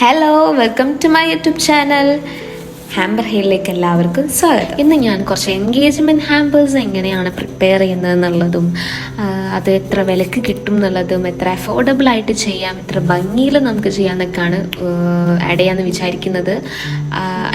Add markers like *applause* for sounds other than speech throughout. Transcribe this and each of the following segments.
Hello welcome to my YouTube channel hamper ഹെയിലേക്ക് എല്ലാവർക്കും സ്വാഗതം. ഇന്ന് ഞാൻ കുറച്ച് എൻഗേജ്മെന്റ് ഹാമ്പേഴ്സ് എങ്ങനെയാണ് പ്രിപ്പയർ ചെയ്യുന്നത് എന്നുള്ളതും അത് എത്ര വിലക്ക് കിട്ടും എന്നുള്ളതും എത്ര അഫോർഡബിൾ ആയിട്ട് ചെയ്യാം എത്ര ഭംഗിയിൽ നമുക്ക് ചെയ്യാമെന്നൊക്കെയാണ് ആഡ് ചെയ്യാമെന്ന് വിചാരിക്കുന്നത്.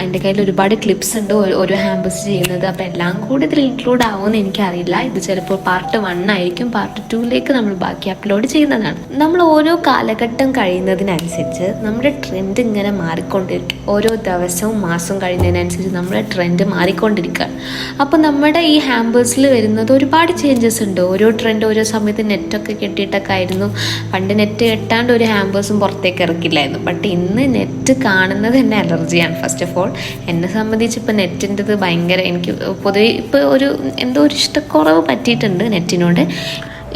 എന്റെ കയ്യിൽ ഒരുപാട് ക്ലിപ്സ് ഉണ്ട് ഓരോ ഹാമ്പസ് ചെയ്യുന്നത്. അപ്പോൾ എല്ലാം കൂടി ഇതിൽ ഇൻക്ലൂഡ് ആവുമെന്ന് എനിക്കറിയില്ല. ഇത് ചിലപ്പോൾ പാർട്ട് വൺ ആയിരിക്കും പാർട്ട് ടൂയിലേക്ക് നമ്മൾ ബാക്കി അപ്ലോഡ് ചെയ്യുന്നതാണ്. നമ്മൾ ഓരോ കാലഘട്ടം കഴിയുന്നതിനനുസരിച്ച് നമ്മുടെ ട്രെൻഡ് ഇങ്ങനെ മാറിക്കൊണ്ടിരിക്കും. ഓരോ ദിവസവും മാസവും കഴിയുന്നതിനനുസരിച്ച് നമ്മുടെ ട്രെൻഡ് മാറിക്കൊണ്ടിരിക്കുകയാണ്. അപ്പോൾ നമ്മുടെ ഈ ഹാമ്പേഴ്സിൽ വരുന്നത് ഒരുപാട് ചേഞ്ചസ് ഉണ്ട്. ഓരോ ട്രെൻഡ് ഓരോ സമയത്ത് നെറ്റൊക്കെ കെട്ടിയിട്ടൊക്കെ ആയിരുന്നു. പണ്ട് നെറ്റ് കെട്ടാണ്ട് ഒരു ഹാമ്പേഴ്സും പുറത്തേക്ക് ഇറക്കില്ലായിരുന്നു. ബട്ട് ഇന്ന് നെറ്റ് കാണുന്നത് തന്നെ അലർജിയാണ്. ഫസ്റ്റ് ഓഫ് ഓൾ എന്നെ സംബന്ധിച്ച് ഇപ്പോൾ നെറ്റിന്റെത് ഭയങ്കര എനിക്ക് പൊതുവെ ഇപ്പോൾ ഒരു എന്തോ ഒരു ഇഷ്ടക്കുറവ് പറ്റിയിട്ടുണ്ട് നെറ്റിനോട്.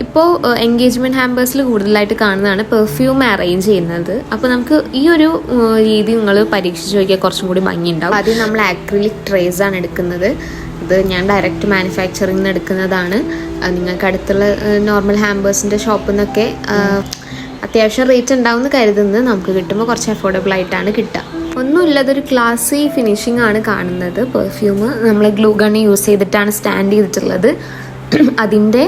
ഇപ്പോൾ എൻഗേജ്മെന്റ് ഹാമ്പേഴ്സിൽ കൂടുതലായിട്ട് കാണുന്നതാണ് പെർഫ്യൂം അറേഞ്ച് ചെയ്യുന്നത്. അപ്പോൾ നമുക്ക് ഈ ഒരു രീതി നിങ്ങൾ പരീക്ഷിച്ച് നോക്കിയാൽ കുറച്ചും കൂടി ഭംഗിയുണ്ടാവും. ആദ്യം നമ്മൾ ആക്രിലിക് ട്രേസ് ആണ് എടുക്കുന്നത്. ഇത് ഞാൻ ഡയറക്റ്റ് മാനുഫാക്ചറിംഗ് നിന്ന് എടുക്കുന്നതാണ്. നിങ്ങൾക്ക് അടുത്തുള്ള നോർമൽ ഹാമ്പേഴ്സിന്റെ ഷോപ്പിൽ നിന്നൊക്കെ അത്യാവശ്യം റേറ്റ് ഉണ്ടാവുമെന്ന് കരുതുന്നത് നമുക്ക് കിട്ടുമ്പോൾ കുറച്ച് അഫോർഡബിൾ ആയിട്ടാണ് കിട്ടുക. ഒന്നുമില്ല അതൊരു ക്ലാസി ഫിനിഷിംഗ് ആണ് കാണുന്നത്. പെർഫ്യൂം നമ്മൾ ഗ്ലൂ ഗൺ യൂസ് ചെയ്തിട്ടാണ് സ്റ്റാൻഡ് ചെയ്തിട്ടുള്ളത്. അതിന്റെ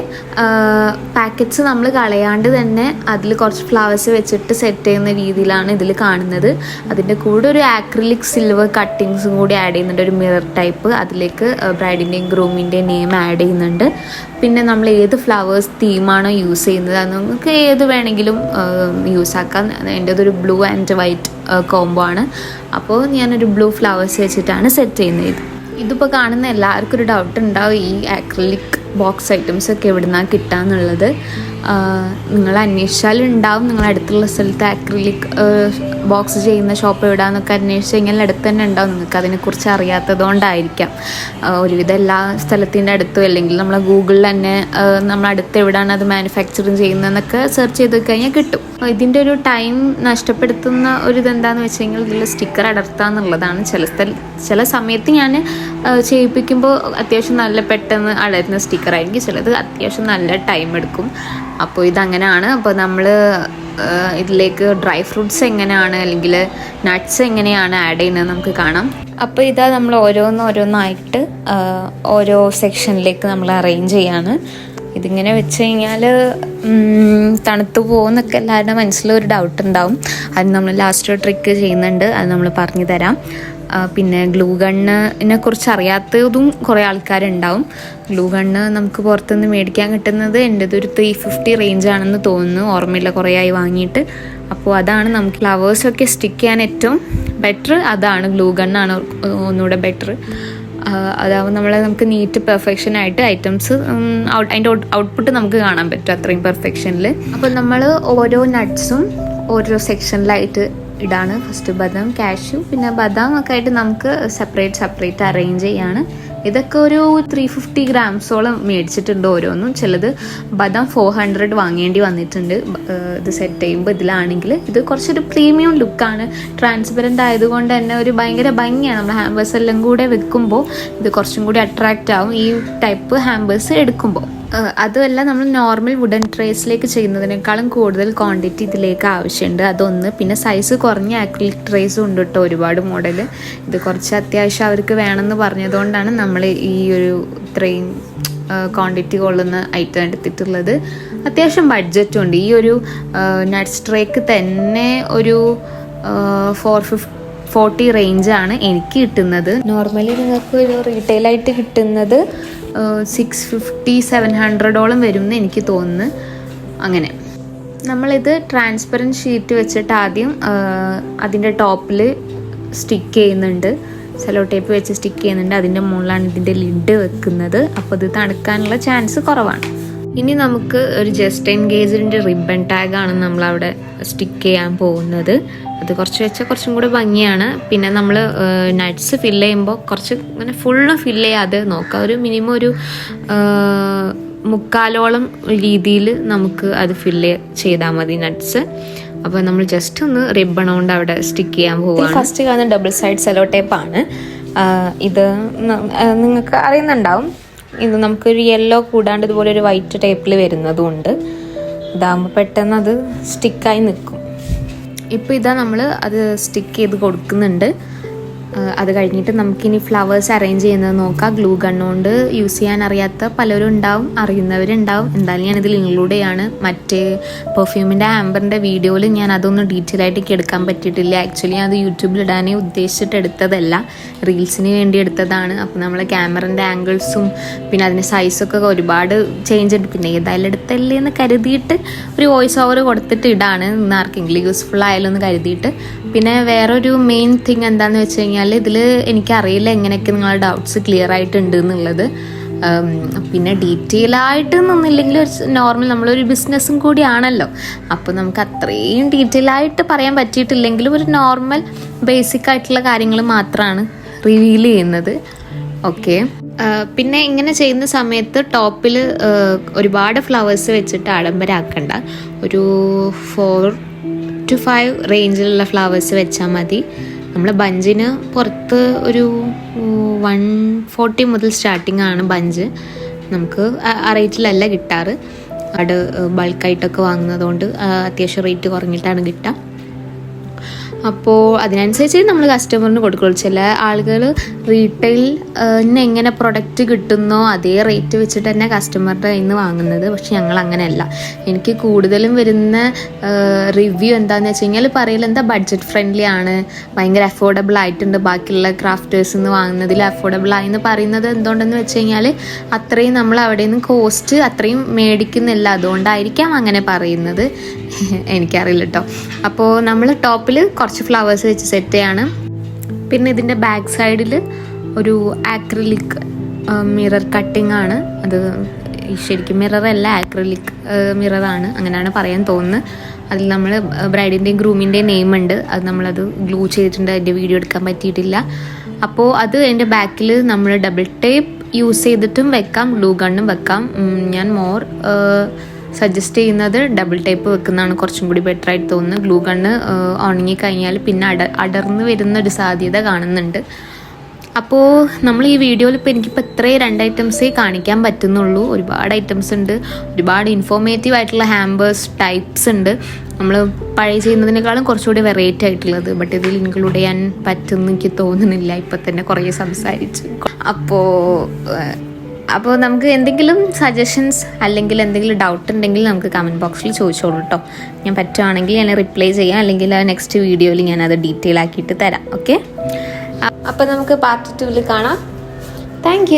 പാക്കറ്റ്സ് നമ്മൾ കളയാണ്ട് തന്നെ അതിൽ കുറച്ച് ഫ്ലവേഴ്സ് വെച്ചിട്ട് സെറ്റ് ചെയ്യുന്ന രീതിയിലാണ് ഇതിൽ കാണുന്നത്. അതിന്റെ കൂടെ ഒരു ആക്രിലിക് സിൽവർ കട്ടിങ്സും കൂടി ആഡ് ചെയ്യുന്നുണ്ട്. ഒരു മിറർ ടൈപ്പ് അതിലേക്ക് ബ്രൈഡിന്റെയും ഗ്രൂമിന്റെയും നെയിം ആഡ് ചെയ്യുന്നുണ്ട്. പിന്നെ നമ്മൾ ഏത് ഫ്ലവേഴ്സ് തീമാണോ യൂസ് ചെയ്യുന്നത്? അത് നമുക്ക് ഏത് വേണമെങ്കിലും യൂസ് ആക്കാം. എന്റെ ഒരു ബ്ലൂ ആൻഡ് വൈറ്റ് കോംബോ ആണ്. അപ്പോൾ ഞാനൊരു ബ്ലൂ ഫ്ലവേഴ്സ് വെച്ചിട്ടാണ് സെറ്റ് ചെയ്യുന്നത്. ഇത് ഇതിപ്പോൾ കാണുന്ന എല്ലാവർക്കും ഒരു ഡൗട്ട് ഉണ്ടാവും ഈ ആക്രിലിക് ബോക്സ് ഐറ്റംസ് ഒക്കെ എവിടുന്നാണ് കിട്ടാന്നുള്ളത് നിങ്ങൾ അന്വേഷിച്ചാൽ ഉണ്ടാവും. നിങ്ങൾ അടുത്തുള്ള സ്ഥലത്ത് അക്രിലിക് ബോക്സ് ചെയ്യുന്ന ഷോപ്പ് എവിടെയാണെന്നൊക്കെ അന്വേഷിച്ച് കഴിഞ്ഞാൽ അടുത്ത് തന്നെ ഉണ്ടാവും. നിങ്ങൾക്ക് അതിനെക്കുറിച്ച് അറിയാത്തത് കൊണ്ടായിരിക്കാം ഒരുവിധം എല്ലാ സ്ഥലത്തിന്റെ അടുത്തും അല്ലെങ്കിൽ നമ്മൾ ഗൂഗിളിൽ തന്നെ നമ്മൾ നമ്മളെ അടുത്ത് എവിടെയാണ് അത് മാനുഫാക്ചറിങ് ചെയ്യുന്നതെന്നൊക്കെ സെർച്ച് ചെയ്ത് കഴിഞ്ഞാൽ കിട്ടും. ഇതിന്റെ ഒരു ടൈം നഷ്ടപ്പെടുത്തുന്ന ഒരു ഇതെന്താണെന്ന് വെച്ച് കഴിഞ്ഞാൽ ഇതിൽ സ്റ്റിക്കർ അടർത്താന്നുള്ളതാണ്. ചില സ്ഥല ചില സമയത്ത് ഞാൻ ചെയ്യിപ്പിക്കുമ്പോൾ അത്യാവശ്യം നല്ല പെട്ടെന്ന് അടരുന്ന സ്റ്റിക്കറായിരിക്കും ചിലത് അത്യാവശ്യം നല്ല ടൈം എടുക്കും. അപ്പോൾ ഇതങ്ങനെയാണ് അപ്പോൾ നമ്മൾ ഇതിലേക്ക് ഡ്രൈ ഫ്രൂട്ട്സ് എങ്ങനെയാണ് അല്ലെങ്കിൽ നട്ട്സ് എങ്ങനെയാണ് ആഡ് ചെയ്യുന്നത് നമുക്ക് കാണാം. അപ്പോൾ ഇതാ നമ്മൾ ഓരോന്ന് ഓരോന്നായിട്ട് ഓരോ സെക്ഷനിലേക്ക് നമ്മൾ അറേഞ്ച് ചെയ്യാണ്. ഇതിങ്ങനെ വെച്ച് കഴിഞ്ഞാൽ തണുത്തു പോകുന്നൊക്കെ എല്ലാവരുടെ മനസ്സിലൊരു ഡൗട്ട് ഉണ്ടാവും. അത് നമ്മൾ ലാസ്റ്റ് ട്രിക്ക് ചെയ്യുന്നുണ്ട്. അത് നമ്മൾ പറഞ്ഞു തരാം പിന്നെ ഗ്ലൂ ഗണ്ണിനെ കുറിച്ച് അറിയാത്തതും കുറേ ആൾക്കാരുണ്ടാവും. ഗ്ലൂ ഗണ്ണ് നമുക്ക് പുറത്തുനിന്ന് മേടിക്കാൻ കിട്ടുന്നത് എന്റെ ഒരു ത്രീ ഫിഫ്റ്റി റേഞ്ച് ആണെന്ന് തോന്നുന്നു. ഓർമ്മയില്ല കുറേ ആയി വാങ്ങിയിട്ട്. അപ്പോൾ അതാണ് നമുക്ക് ഫ്ലവേഴ്സൊക്കെ സ്റ്റിക്ക് ചെയ്യാൻ ഏറ്റവും ബെറ്റർ അതാണ് ഗ്ലൂ ഗണ്ണാണ് ഒന്നുകൂടെ ബെറ്റർ അതാവും നമ്മളെ നമുക്ക് നീറ്റ് പെർഫെക്ഷൻ ആയിട്ട് ഐറ്റംസ് അതിന്റെ ഔട്ട്പുട്ട് നമുക്ക് കാണാൻ പറ്റും അത്രയും പെർഫെക്ഷനിൽ അപ്പോൾ നമ്മൾ ഓരോ നട്ട്സും ഓരോ സെക്ഷനിലായിട്ട് ഇടാണ്. ഫസ്റ്റ് ബദാം കാഷ്യൂ പിന്നെ ബദാം ഒക്കെ ആയിട്ട് നമുക്ക് സെപ്പറേറ്റ് സെപ്പറേറ്റ് അറേഞ്ച് ചെയ്യാണ്. ഇതൊക്കെ ഒരു ത്രീ ഫിഫ്റ്റി ഗ്രാംസോളം മേടിച്ചിട്ടുണ്ട് ഓരോന്നും. ചിലത് ബദാം ഫോർ ഹൺഡ്രഡ് വാങ്ങേണ്ടി വന്നിട്ടുണ്ട്. ഇത് സെറ്റ് ചെയ്യുമ്പോൾ ഇതിലാണെങ്കിൽ. ഇത് കുറച്ചൊരു പ്രീമിയം ലുക്കാണ് ട്രാൻസ്പെറന്റ് ആയതുകൊണ്ട് തന്നെ ഒരു ഭയങ്കര ഭംഗിയാണ്. നമ്മൾ ഹാമ്പേഴ്സ് എല്ലാം കൂടെ വെക്കുമ്പോൾ ഇത് കുറച്ചും കൂടി അട്രാക്റ്റ് ആവും. ഈ ടൈപ്പ് ഹാമ്പേഴ്സ് എടുക്കുമ്പോൾ അതുമല്ല നമ്മൾ നോർമൽ വുഡൻ ട്രേസിലേക്ക് ചെയ്യുന്നതിനേക്കാളും കൂടുതൽ ക്വാണ്ടിറ്റി ഇതിലേക്ക് ആവശ്യമുണ്ട്. അതൊന്ന് പിന്നെ സൈസ് കുറഞ്ഞ ആക്രിലിക് ട്രേസും ഉണ്ട് കേട്ടോ ഒരുപാട് മോഡൽ ഇത് കുറച്ച് അത്യാവശ്യം അവർക്ക് വേണമെന്ന് പറഞ്ഞതുകൊണ്ടാണ് നമ്മൾ ഈ ഒരു ഇത്രയും ക്വാണ്ടിറ്റി കൊള്ളുന്ന ഐറ്റം എടുത്തിട്ടുള്ളത്. അത്യാവശ്യം ബഡ്ജറ്റും ഉണ്ട്. ഈ ഒരു നട്ട്സ് ട്രേക്ക് തന്നെ ഒരു ഫോർ ഫിഫ്റ്റി ഫോർട്ടി റേഞ്ചാണ് എനിക്ക് കിട്ടുന്നത്. നോർമലി നിങ്ങൾക്ക് ഒരു റീറ്റെയിലായിട്ട് കിട്ടുന്നത് സിക്സ് ഫിഫ്റ്റി സെവൻ ഹൺഡ്രഡോളം വരും എന്ന് എനിക്ക് തോന്നുന്നു. അങ്ങനെ. നമ്മളിത് ട്രാൻസ്പെറന്റ് ഷീറ്റ് വെച്ചിട്ട് ആദ്യം അതിന്റെ ടോപ്പിൽ സ്റ്റിക്ക് ചെയ്യുന്നുണ്ട്. സെലോ ടേപ്പ് വെച്ച് സ്റ്റിക്ക് ചെയ്യുന്നുണ്ട്. അതിന്റെ മുകളിലാണ് ഇതിന്റെ ലിഡ് വെക്കുന്നത്. അപ്പോൾ ഇത് തണുക്കാനുള്ള ചാൻസ് കുറവാണ്. ഇനി നമുക്ക് ഒരു ജസ്റ്റ് എൻഗേജിന്റെ റിബൺ ടാഗാണ് നമ്മൾ അവിടെ സ്റ്റിക്ക് ചെയ്യാൻ പോകുന്നത്. അത് കുറച്ച് വെച്ചാൽ കുറച്ചും കൂടി ഭംഗിയാണ്. പിന്നെ നമ്മൾ നട്ട്സ് ഫില്ല് ചെയ്യുമ്പോൾ കുറച്ച് ഇങ്ങനെ ഫുള്ള് ഫില്ല് ചെയ്യാതെ നോക്കുക ഒരു മിനിമം ഒരു മുക്കാലോളം രീതിയിൽ നമുക്ക് അത് ഫില്ല് ചെയ്താൽ മതി നട്ട്സ് അപ്പോൾ നമ്മൾ ജസ്റ്റ് ഒന്ന് റിബൺ കൊണ്ട് അവിടെ സ്റ്റിക്ക് ചെയ്യാൻ പോവുക ഫസ്റ്റ് കാണുന്ന ഡബിൾ സൈഡ് സെലോ ടേപ്പാണ് ഇത് നിങ്ങൾക്ക് അറിയുന്നുണ്ടാവും. ഇത് നമുക്കൊരു യെല്ലോ കൂടാണ്ട് ഇതുപോലെ ഒരു വൈറ്റ് ടൈപ്പിൽ വരുന്നതും ഉണ്ട് ഇതാകുമ്പോൾ പെട്ടെന്ന് അത് സ്റ്റിക്കായി നിൽക്കും. ഇപ്പോൾ ഇതാ നമ്മൾ അത് സ്റ്റിക്ക് ചെയ്ത് കൊടുക്കുന്നുണ്ട്. അത് കഴിഞ്ഞിട്ട് നമുക്കിനി ഫ്ലവേഴ്സ് അറേഞ്ച് ചെയ്യുന്നത് നോക്കാം. ഗ്ലൂ ഗണ്ണുകൊണ്ട് യൂസ് ചെയ്യാൻ അറിയാത്ത പലരും ഉണ്ടാവും അറിയുന്നവരുണ്ടാവും. എന്തായാലും ഞാനിതിൽ ഇൻക്ലൂഡ് ചെയ്യാണ്. മറ്റേ പെർഫ്യൂമിന്റെ ആംബറിന്റെ വീഡിയോയിൽ ഞാൻ അതൊന്നും ഡീറ്റെയിൽ ആയിട്ട് എനിക്ക് എടുക്കാൻ പറ്റിയിട്ടില്ല. ആക്ച്വലി അത് യൂട്യൂബിൽ ഇടാനേ ഉദ്ദേശിച്ചിട്ട് എടുത്തതല്ല. റീൽസിന് വേണ്ടി എടുത്തതാണ്. അപ്പോൾ നമ്മൾ ക്യാമറന്റെ ആംഗിൾസും പിന്നെ അതിന്റെ സൈസൊക്കെ ഒരുപാട് ചേഞ്ച് ഉണ്ട്. പിന്നെ ഏതായാലും എടുത്തല്ലേ എന്ന് കരുതിയിട്ട് ഒരു വോയിസ് ഓവർ കൊടുത്തിട്ട് ഇടാണ്. ഇന്ന് ആർക്കെങ്കിലും യൂസ്ഫുൾ ആയാലും എന്ന് കരുതിയിട്ട് പിന്നെ വേറൊരു മെയിൻ തിങ് എന്താണെന്ന് വെച്ച് കഴിഞ്ഞാൽ ഇതിൽ എനിക്കറിയില്ല എങ്ങനെയൊക്കെ നിങ്ങളുടെ ഡൗട്ട്സ് ക്ലിയർ ആയിട്ടുണ്ട് എന്നുള്ളത്. പിന്നെ ഡീറ്റെയിൽ ആയിട്ട് ഒന്നുമില്ലെങ്കിൽ ഒരു നോർമൽ നമ്മളൊരു ബിസിനസ്സും കൂടിയാണല്ലോ അപ്പോൾ നമുക്ക് അത്രയും ഡീറ്റെയിൽ ആയിട്ട് പറയാൻ പറ്റിയിട്ടില്ലെങ്കിലും ഒരു നോർമൽ ബേസിക് ആയിട്ടുള്ള കാര്യങ്ങൾ മാത്രമാണ് റിവീൽ ചെയ്യുന്നത്. ഓക്കെ പിന്നെ ഇങ്ങനെ ചെയ്യുന്ന സമയത്ത് ടോപ്പിൽ ഒരുപാട് ഫ്ലവേഴ്സ് വെച്ചിട്ട് ആഡംബരാക്കണ്ട. ഒരു ഫോർ ടു ഫൈവ് റേഞ്ചിലുള്ള ഫ്ലവേഴ്സ് വെച്ചാൽ മതി. നമ്മൾ ബഞ്ചിന് പുറത്ത് ഒരു വൺ ഫോർട്ടി മുതൽ സ്റ്റാർട്ടിംഗ് ആണ് ബഞ്ച്. നമുക്ക് ആ- റേറ്റിലല്ല കിട്ടാറ്. അവിടെ ബൾക്കായിട്ടൊക്കെ വാങ്ങുന്നതുകൊണ്ട് അത്യാവശ്യം റേറ്റ് കുറഞ്ഞിട്ടാണ് കിട്ടുക അപ്പോൾ അതിനനുസരിച്ച് നമ്മൾ കസ്റ്റമറിന് കൊടുക്കുള്ളൂ. ചില ആളുകൾ റീറ്റെയിൽ എങ്ങനെ പ്രൊഡക്റ്റ് കിട്ടുന്നോ അതേ റേറ്റ് വെച്ചിട്ട് തന്നെ കസ്റ്റമറുടെ കയ്യിൽ നിന്ന് വാങ്ങുന്നത്. പക്ഷെ ഞങ്ങൾ അങ്ങനെയല്ല. എനിക്ക് കൂടുതലും വരുന്ന റിവ്യൂ എന്താണെന്ന് വെച്ച് കഴിഞ്ഞാൽ പറയൽ എന്താ ബഡ്ജറ്റ് ഫ്രണ്ട്ലി ആണ്. ഭയങ്കര അഫോർഡബിൾ ആയിട്ടുണ്ട്. ബാക്കിയുള്ള ക്രാഫ്റ്റേഴ്സ് നിന്ന് വാങ്ങുന്നതിൽ അഫോർഡബിൾ ആയി എന്ന് പറയുന്നത് എന്തുകൊണ്ടെന്ന് വെച്ച് കഴിഞ്ഞാൽ അത്രയും നമ്മൾ അവിടെ നിന്ന് കോസ്റ്റ് അത്രയും മേടിക്കുന്നില്ല. അതുകൊണ്ടായിരിക്കാം അങ്ങനെ പറയുന്നത്. *laughs* എനിക്കറിയില്ല കേട്ടോ അപ്പോൾ നമ്മൾ ടോപ്പിൽ കുറച്ച് ഫ്ലവേഴ്സ് വെച്ച് സെറ്റ് ചെയ്യാണ്. പിന്നെ ഇതിന്റെ ബാക്ക് സൈഡിൽ ഒരു ആക്രിലിക് മിറർ കട്ടിംഗ് ആണ്. അത് ശരിക്കും മിറർ അല്ല ആക്രിലിക് മിററാണ് അങ്ങനെയാണ് പറയാൻ തോന്നുന്നത്. അതിൽ നമ്മൾ ബ്രൈഡിന്റെയും ഗ്രൂമിന്റെയും നെയിം ഉണ്ട്. അത് നമ്മളത് ഗ്ലൂ ചെയ്തിട്ടുണ്ട്. അതിന്റെ വീഡിയോ എടുക്കാൻ പറ്റിയിട്ടില്ല. അപ്പോൾ അത് എന്റെ ബാക്കിൽ നമ്മൾ ഡബിൾ ടേപ്പ് യൂസ് ചെയ്തിട്ടും വെക്കാം ഗ്ലൂ ഗണ്ണും വെക്കാം. ഞാൻ മോർ സജസ്റ്റ് ചെയ്യുന്നത് ഡബിൾ ടൈപ്പ് വെക്കുന്നതാണ് കുറച്ചും കൂടി ബെറ്റർ ആയിട്ട് തോന്നുന്നത്. ഗ്ലൂ ഗണ്ണ് ഉണങ്ങി കഴിഞ്ഞാൽ പിന്നെ അട അടർന്ന് വരുന്ന ഒരു സാധ്യത കാണുന്നുണ്ട്. അപ്പോൾ നമ്മൾ ഈ വീഡിയോയിൽ ഇപ്പോൾ എനിക്കിപ്പോൾ ഇത്രയും രണ്ട് ഐറ്റംസേ കാണിക്കാൻ പറ്റുന്നുള്ളൂ. ഒരുപാട് ഐറ്റംസ് ഉണ്ട്. ഒരുപാട് ഇൻഫോർമേറ്റീവ് ആയിട്ടുള്ള ഹാമ്പേഴ്സ് ടൈപ്സ് ഉണ്ട്. നമ്മൾ പഴയ ചെയ്യുന്നതിനേക്കാളും കുറച്ചുകൂടി വെറൈറ്റി ആയിട്ടുള്ളത്. ബട്ട് ഇതിൽ ഇൻക്ലൂഡ് ചെയ്യാൻ പറ്റുമെന്ന് എനിക്ക് തോന്നുന്നില്ല. ഇപ്പം തന്നെ കുറേ സംസാരിച്ചു. അപ്പോൾ അപ്പോൾ നമുക്ക് എന്തെങ്കിലും സജഷൻസ് അല്ലെങ്കിൽ എന്തെങ്കിലും ഡൗട്ട് ഉണ്ടെങ്കിൽ നമുക്ക് കമന്റ് ബോക്സിൽ ചോദിച്ചോളൂ കേട്ടോ ഞാൻ പറ്റുവാണെങ്കിൽ ഞാൻ റിപ്ലൈ ചെയ്യാം. അല്ലെങ്കിൽ നെക്സ്റ്റ് വീഡിയോയിൽ ഞാൻ അത് ഡീറ്റെയിൽ ആക്കിയിട്ട് തരാം. ഓക്കെ അപ്പോൾ നമുക്ക് പാർട്ട് ടൂവിൽ കാണാം. താങ്ക്